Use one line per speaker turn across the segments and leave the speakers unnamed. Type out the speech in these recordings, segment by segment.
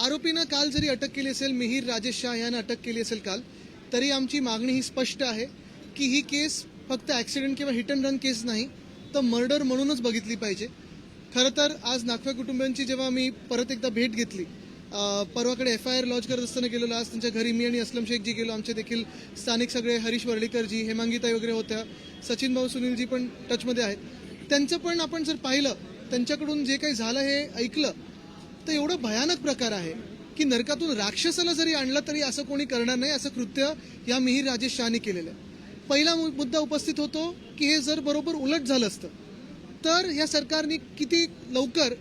आरोपीनं काल जरी अटक केली असेल मिहीर राजेश शाह यानं अटक केली असेल काल तरी आमची मागणी ही स्पष्ट आहे की ही केस फक्त ॲक्सिडेंट किंवा हिट अँड रन केस नाही तर मर्डर म्हणूनच बघितली पाहिजे. खरं तर आज नागव्या कुटुंबियांची जेव्हा मी परत एकदा भेट घेतली परवाकडे एफ आय आर लॉन्च करत असताना गेलेलो आज त्यांच्या घरी मी आणि असलम शेखजी गेलो आमचे देखील स्थानिक सगळे हरीश वर्डेकरजी हेमांगीताई वगैरे होत्या सचिन भाऊ सुनीलजी पण टचमध्ये आहेत. त्यांचं पण आपण जर पाहिलं त्यांच्याकडून जे काही झालं हे ऐकलं तर एवढं भयानक प्रकार आहे की नरकातून राक्षसाला जरी आणलं तरी असं कोणी करणार नाही असं कृत्य या मिहीर राजेश शहाने केलेलं आहे. पहिला मुद्दा उपस्थित होतो की हे जर बरोबर उलट झालं असतं तर या सरकारने किती लवकर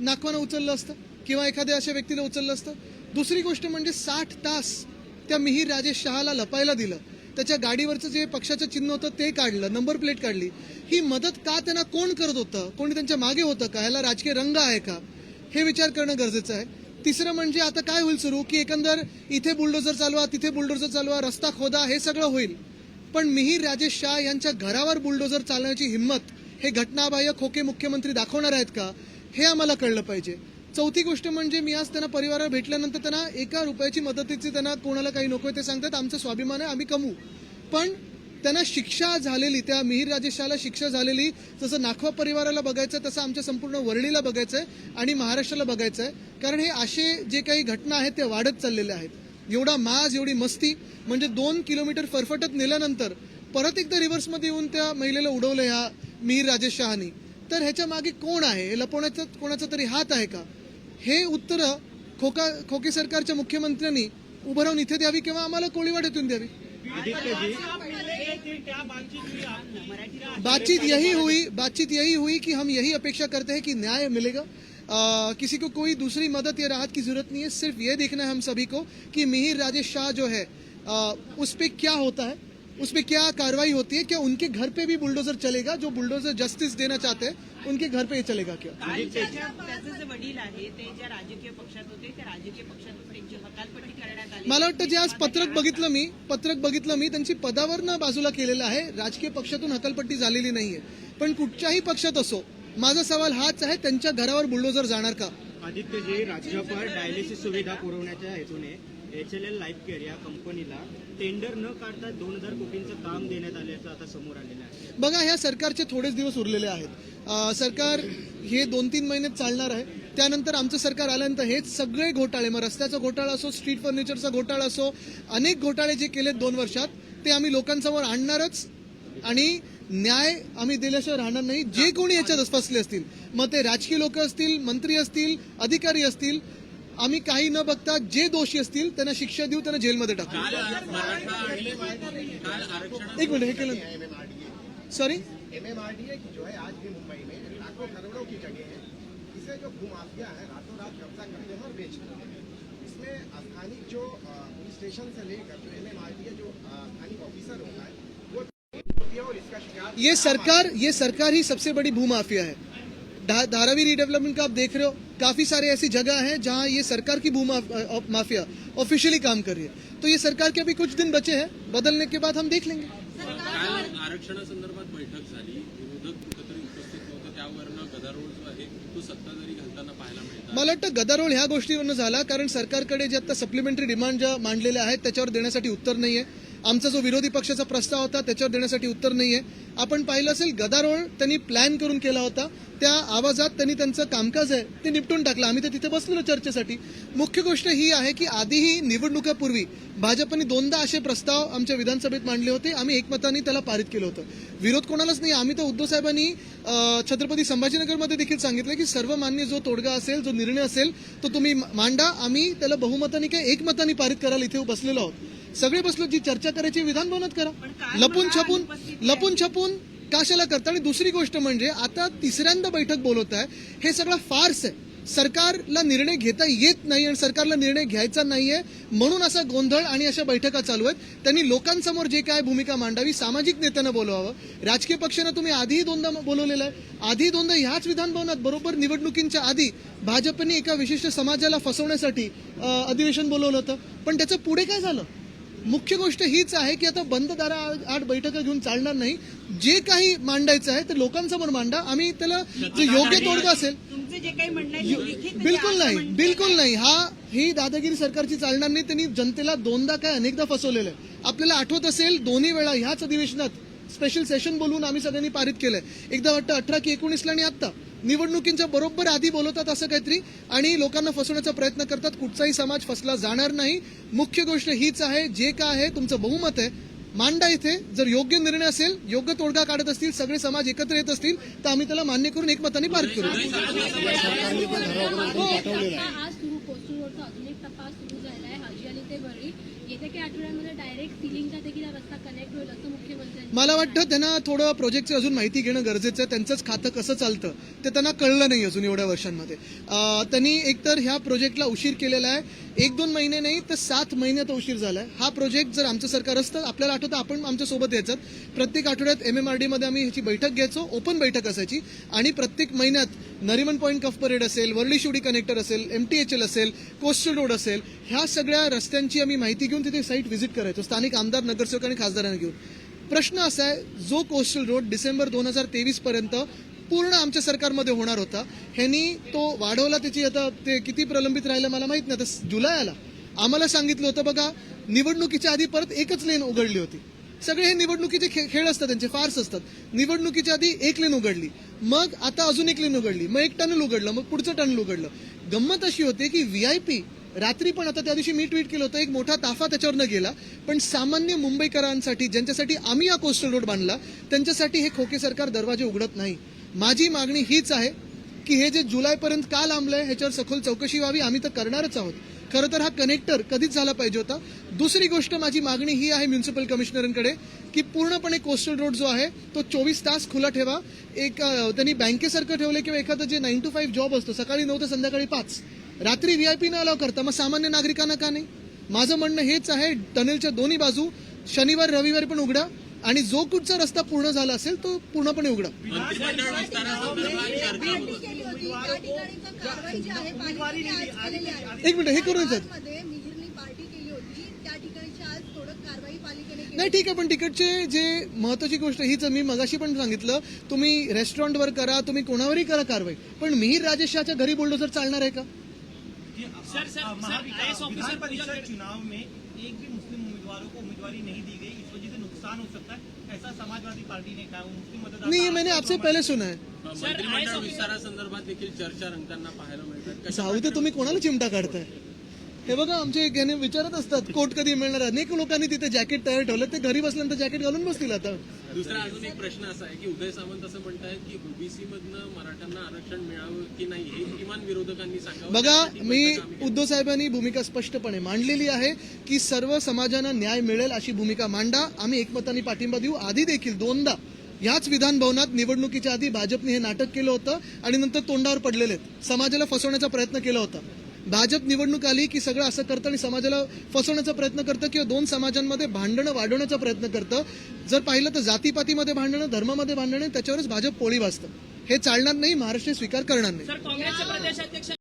नाकवानं उचललं असतं किंवा एखाद्या अशा व्यक्तीला उचललं असतं? दुसरी गोष्ट म्हणजे साठ तास त्या मिहीर राजेश शहाला लपायला दिलं. त्याच्या गाडीवरचं जे पक्षाचं चिन्ह होतं ते काढलं नंबर प्लेट काढली. ही मदत का त्यांना कोण करत होतं? कोणी त्यांच्या मागे होतं का? ह्याला राजकीय रंग आहे का? हे विचार करणं गरजेचं आहे. तिसरं म्हणजे आता काय होईल सुरू? की एकंदर इथे बुलडोझर चालवा तिथे बुलडोझर चालवा रस्ता खोदा हे सगळं होईल. पण मिहीर राजेश शाह यांच्या घरावर बुलडोझर चालण्याची हिंमत हे घटनाबाह्य खोके मुख्यमंत्री दाखवणार आहेत का? हे आम्हाला कळलं पाहिजे. चौथी गोष्ट म्हणजे मी आज त्यांना परिवाराला भेटल्यानंतर त्यांना एका रुपयाची मदतीची त्यांना कोणाला काही नको ते सांगतात. आमचं स्वाभिमान आहे आम्ही कमवू. पण त्यांना शिक्षा झालेली त्या मिहीर राजेशाला शिक्षा झालेली जसं नाखवा परिवाराला बघायचं तसं आमच्या संपूर्ण वर्णीला बघायचं आहे आणि महाराष्ट्राला बघायचं आहे कारण हे असे जे काही घटना आहेत ते वाढत चाललेले आहेत. एवढा माज एवढी मस्ती म्हणजे दोन किलोमीटर फरफटत नेल्यानंतर परत एकदा रिव्हर्समध्ये येऊन त्या महिलेला उडवलं ह्या मिहीर राजेश शहानी तर ह्याच्या मागे कोण आहे? हे लपवण्याचा कोणाचा तरी हात आहे का? हे उत्तर खोका खोके सरकारच्या मुख्यमंत्र्यांनी उभं राहून इथे द्यावी किंवा आम्हाला कोळीवाड्यातून द्यावी? बातचीत यही हुई बातचीत यही हुई कि हम यही अपेक्षा करते हैं कि न्याय मिलेगा। आ, किसी को कोई दूसरी मदद या राहत की ज़रूरत नहीं है सिर्फ़ ये देखना है हम सभी को कि मिहिर राजेश शाह जो है आ, उस पर क्या होता है उस पर क्या कार्रवाई होती है क्या उनके घर पे भी बुलडोजर चलेगा जो बुलडोजर जस्टिस देना चाहते हैं? उनके घर पे ये चलेगा क्या?
आणि त्याच्या त्याचे जे वडील आहे ते ज्या राजकीय पक्षात होते त्या राजकीय पक्षातून त्यांची हकालपट्टी करण्यात आली.
मला वाटतं जे आज पत्रक बघितलं मी पत्रक बघितलं मी त्यांची पदावरनं बाजूला केलेलं आहे राजकीय पक्षातून हकलपट्टी झालेली नाहीये. पण कुठच्याही पक्षात असो माझा सवाल हाच आहे त्यांच्या घरावर बुलडोजर जाणार का?
आदित्य जी राज्यभर डायलिसिस सुविधा पुरवण्याच्या हेतूने H L L life care या कंपनीला टेंडर न काढता दोन हजार कोटींचं काम देण्यात आल्याचं आता समोर आलेलं आहे.
बघा ह्या सरकारचे थोडेच दिवस उरलेले आहेत. सरकार हे दोन तीन महिन्यात चालणार आहे. त्यानंतर आमचं सरकार आल्यानंतर हेच सगळे घोटाळे मग रस्त्याचा घोटाळा असो स्ट्रीट फर्निचरचा घोटाळा असो अनेक घोटाळे जे केलेत दोन वर्षात ते आम्ही लोकांसमोर आणणारच आणि न्याय आम्ही दिल्याशिवाय राहणार नाही. जे कोणी याच्यात फसले असतील मग ते राजकीय लोक असतील मंत्री असतील अधिकारी असतील आम्ही काही न बघता जे दोषी असतील त्यांना शिक्षा देऊ त्यांना जेलमध्ये टाकू. एक मिनिट हे केलं. सॉरी
एमएमआरडीए की जो है आज भी मुंबई में लाखों करोड़ों की जगह है। इसे जो भूमाफिया है रातों रात कब्जा करते हैं और बेचते हैं। इसमें स्थानिक जो पुलिस स्टेशन से लेकर जो एमएमआरडीए जो अ, स्थानिक ऑफिसर होता है वो होती है और इसका शिकार
ये सरकार ये सरकार ही सबसे बड़ी भूमाफिया है। धारावी रिडेवलपमेंट का आप देख रहे हो काफ़ी सारे ऐसी जगह हैं जहाँ ये सरकार की भू माफिया ऑफिशियली काम कर रही है। तो ये सरकार के अभी कुछ दिन बचे हैं बदलने के बाद हम देख लेंगे।
आरक्षणासंदर्भात बैठक झाली विरोधक कुठेतरी उपस्थित नव्हतं त्यावरनं गदारोळ जो आहे तो सत्ताधारी घालताना पाहायला मिळतात.
मला वाटतं गदारोळ ह्या गोष्टीवरनं झाला कारण सरकारकडे जे आता सप्लिमेंटरी डिमांड ज्या मांडलेल्या आहेत त्याच्यावर देण्यासाठी उत्तर नाहीये. आमचा जो विरोधी पक्षाचा प्रस्ताव होता त्याच्यावर देण्यासाठी उत्तर नाही आहे आपण पाहिलं असेल गदारोळ त्यांनी प्लॅन करून केला होता. त्या आवाजात त्यांनी त्यांचं कामकाज आहे ते निपटून टाकलं. आम्ही तर तिथे बसलेलो चर्चेसाठी. मुख्य गोष्ट ही आहे की आधीही निवडणुकापूर्वी भाजपने दोनदा असे प्रस्ताव आमच्या विधानसभेत मांडले होते. आम्ही एकमताने त्याला पारित केलं होतं. विरोध कोणालाच नाही. आम्ही तर उद्धव साहेबांनी छत्रपती संभाजीनगरमध्ये देखील सांगितलं की सर्वमान्य जो तोडगा असेल जो निर्णय असेल तो तुम्ही मांडा. आम्ही त्याला बहुमताने काय एकमताने पारित करायला इथे बसलेलो आहोत. सगळे बसलो जी चर्चा करायची विधान भवनात करा. लपून छपून लपून छपून कशाला करता. आणि दुसरी गोष्ट म्हणजे आता तिसऱ्यांदा बैठक बोलवत आहे. हे सगळं फार्स आहे. सरकारला निर्णय घेता येत नाही आणि सरकारला निर्णय घ्यायचा नाहीये म्हणून असा गोंधळ आणि अशा बैठका चालू आहेत. त्यांनी लोकांसमोर जे काय भूमिका मांडावी सामाजिक नेत्यांना बोलवावं. राजकीय पक्षानं तुम्ही आधीही दोनदा बोलवलेलं आहे. आधी दोनदा ह्याच विधानभवनात बरोबर निवडणुकींच्या आधी भाजपने एका विशिष्ट समाजाला फसवण्यासाठी अधिवेशन बोलवलं होतं. पण त्याचं पुढे काय झालं? मुख्य गोष्ट हीच आहे की आता बंद दारा आठ बैठका घेऊन चालणार नाही. जे काही मांडायचं आहे ते लोकांसमोर मांडा. आम्ही त्याला जे योग्य तोडगा असेल
तुमचे जे काही म्हणणं आहे ते लिखित म्हणजे
बिलकुल
आज
नाही बिलकुल? नाही. हा ही दादागिरी सरकारची चालणार नाही. त्यांनी जनतेला दोनदा काय अनेकदा फसवलेलं आहे. आपल्याला आठवत असेल दोन्ही वेळा ह्याच अधिवेशनात स्पेशल सेशन बोलून आम्ही सगळ्यांनी पारित केलंय. एकदा वाटतं अठरा की एकोणीसला आणि आत्ता. निवडणुकींच्या बरोबर आधी बोलवतात असं काहीतरी आणि लोकांना फसवण्याचा प्रयत्न करतात. कुठचाही समाज फसला जाणार नाही. मुख्य गोष्ट हीच आहे जे काय आहे तुमचं बहुमत आहे. मांडा इथे. जर योग्य निर्णय असेल योग्य तोडगा काढत असतील सगळे समाज एकत्र येत असतील तर आम्ही त्याला मान्य करून एकमताने पारित करू
टप्पा आज सुरू कोस्टल रोडचा अजून एक टप्पा सुरू झाला आहे हाजी अली ते वरळी येत्या काही आठवड्यांमध्ये डायरेक्ट सिलिंगचा देखील रस्ता कनेक्ट होईल असं मुख्यमंत्र्यांनी
मला वाटतं त्यांना थोडं प्रोजेक्टची अजून माहिती घेणं गरजेचं आहे. त्यांचंच खातं कसं चालतं ते त्यांना कळलं नाही अजून एवढ्या वर्षांमध्ये. त्यांनी एकतर ह्या प्रोजेक्टला उशीर केलेला आहे. एक दोन महिने नाही तर सात महिन्यात उशीर झालाय. हा प्रोजेक्ट जर आमचं सरकार असतं आपल्याला आठवतं आपण आमच्यासोबत यायचं. प्रत्येक आठवड्यात एम एम आरमध्ये आम्ही ह्याची बैठक घ्यायचो ओपन बैठक असायची. आणि प्रत्येक महिन्यात नरिमन पॉईंट कफ परेड असेल वर्ली शिवडी कनेक्टर असेल एम टी एच एल असेल कोस्टल रोड असेल ह्या सगळ्या रस्त्यांची आम्ही माहिती घेऊन तिथे साईट व्हिजिट करायचो. स्थानिक आमदार नगरसेवक आणि खासदारांना घेऊन. प्रश्न असा आहे जो कोस्टल रोड डिसेंबर दोन हजार तेवीस पर्यंत पूर्ण आमच्या सरकारमध्ये होणार होता. ह्यांनी तो वाढवला त्याची आता ते किती प्रलंबित राहिलं मला माहीत नाही. आता जुलै आला. आम्हाला सांगितलं होतं बघा निवडणुकीच्या आधी परत एकच लेन उघडली होती. सगळे हे निवडणुकीचे खे- खेळ असतात त्यांचे फार्स असतात. निवडणुकीच्या आधी एक लेन उघडली. मग आता अजून एक लेन उघडली. मग एक टनल उघडलं मग पुढचं टनल उघडलं. गंमत अशी होते की व्हीआयपी रात्री पण आता त्या दिवशी मी ट्विट केलं होतं एक मोठा ताफा त्याच्यावरनं गेला. पण सामान्य मुंबईकरांसाठी ज्यांच्यासाठी आम्ही हा कोस्टल रोड बांधला त्यांच्यासाठी हे खोके सरकार दरवाजे उघडत नाही. माझी मागणी हीच आहे की हे जे जुलैपर्यंत का लांबलंय ह्याच्यावर सखोल चौकशी व्हावी. आम्ही तर करणारच आहोत. खरं तर हा कनेक्टर कधीच झाला पाहिजे होता. दुसरी गोष्ट माझी मागणी ही आहे म्युन्सिपल कमिशनरांकडे की पूर्णपणे कोस्टल रोड जो आहे तो चोवीस तास खुला ठेवा. एक त्यांनी बँकेसारखं ठेवलं किंवा एखादं जे नाईन टू फाईव्ह जॉब असतो सकाळी नऊ ते संध्याकाळी पाच. रात्री व्ही आय पी न अलाव करता मग सामान्य नागरिकांना का नाही? माझं म्हणणं हेच आहे टनेलच्या दोन्ही बाजू शनिवार रविवारी पण उघडा. आणि जो कुठचा रस्ता पूर्ण झाला असेल तो पूर्णपणे उघडा. एक मिनिट हे करून येतात.
मध्ये मिहिरनी पार्टी केली होती त्या ठिकाणची आज थोडं कारवाई पालिकेने केली
नाही ठीक आहे पण तिकडचे जे महत्वाची गोष्ट हीच मी मगाशी पण सांगितलं तुम्ही रेस्टॉरंटवर करा तुम्ही कोणावरही करा कारवाई पण मिहीर राजेश शहाच्या घरी बुलडोजर चालणार आहे का?
विधान परिषद चुनाव में एक भी उम्मीदवारों को उम्मीदवारी नहीं दी गई इस वजह से नुकसान हो सकता है। ऐसा समाजवादी पार्टी ने कहा मुस्लिम मतदाता
नहीं ये मैंने आपसे पहले सुना है।
मंत्रिमंडळ विस्तारासंदर्भात देखील चर्चा रंगताना पाहायला मिळतात कशा
जाऊ ते तुम्ही कोणाला चिमटा काढताय हे बघा आमचे याने विचारत असतात कोट कधी मिळणार अनेक लोकांनी तिथे जॅकेट तयार ठेवलं ते घरी बसल्यानंतर जॅकेट घालून बसतील आता.
दुसरा अजून एक प्रश्न असा आहे की उदय सामंत असं म्हणतायत की ओबीसी मधनं मराठ्यांना आरक्षण मिळावं की नाही हे किमान विरोधकांनी सांगावं?
बघा मी उद्धव साहेबांनी भूमिका स्पष्टपणे मांडलेली आहे की सर्व समाजांना न्याय मिळेल अशी भूमिका मांडा आम्ही एकमताने पाठिंबा देऊ. आधी देखील दोनदा याच विधान भवनात निवडणुकीच्या आधी भाजपने हे नाटक केलं होतं आणि नंतर तोंडावर पडलेले. समाजाला फसवण्याचा प्रयत्न केला होता. भाजप निवडणूक आली की सगळं असं करतं आणि समाजाला फसवण्याचा प्रयत्न करतं किंवा दोन समाजांमध्ये भांडणं वाढवण्याचा प्रयत्न करतं. जर पाहिलं तर जातीपातीमध्ये भांडणं धर्मामध्ये भांडणं त्याच्यावरच भाजप पोळी वाजतं. हे चालणार नाही महाराष्ट्र स्वीकार करणार नाही.